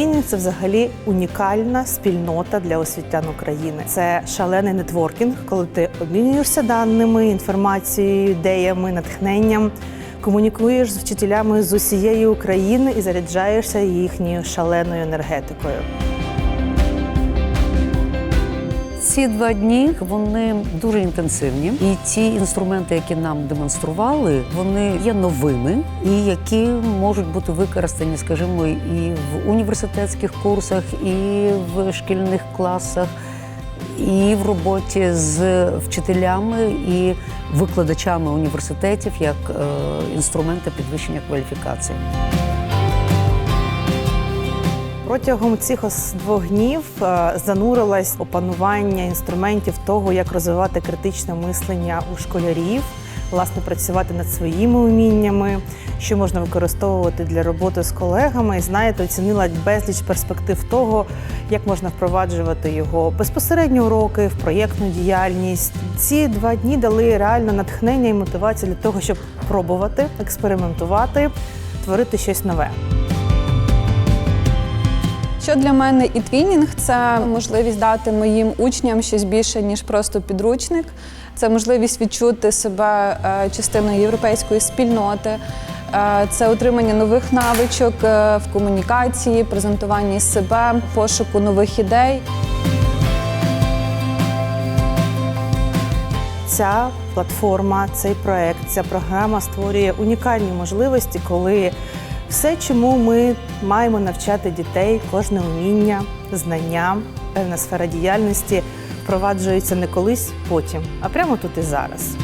Твінінг це взагалі унікальна спільнота для освітян України. Це шалений нетворкінг, коли ти обмінюєшся даними, інформацією, ідеями, натхненням, комунікуєш з вчителями з усієї України і заряджаєшся їхньою шаленою енергетикою. Ці два дні вони дуже інтенсивні, і ті інструменти, які нам демонстрували, вони є новими і які можуть бути використані, скажімо, і в університетських курсах, і в шкільних класах, і в роботі з вчителями і викладачами університетів як е, інструменти підвищення кваліфікації. Протягом цих двох днів е, занурилась опанування інструментів того, як розвивати критичне мислення у школярів, власне, працювати над своїми уміннями, що можна використовувати для роботи з колегами. І знаєте, оцінила безліч перспектив того, як можна впроваджувати його безпосередньо уроки, в проєктну діяльність. Ці два дні дали реально натхнення і мотивацію для того, щоб пробувати, експериментувати, творити щось нове. Що для мене і твінінг це можливість дати моїм учням щось більше, ніж просто підручник. Це можливість відчути себе е, частиною європейської спільноти. Е, Це отримання нових навичок е, в комунікації, презентуванні себе, пошуку нових ідей. Ця платформа, цей проект, ця програма створює унікальні можливості, коли все, чому ми маємо навчати дітей, кожне уміння, знання, певна сфера діяльності впроваджується не колись потім, а прямо тут і зараз.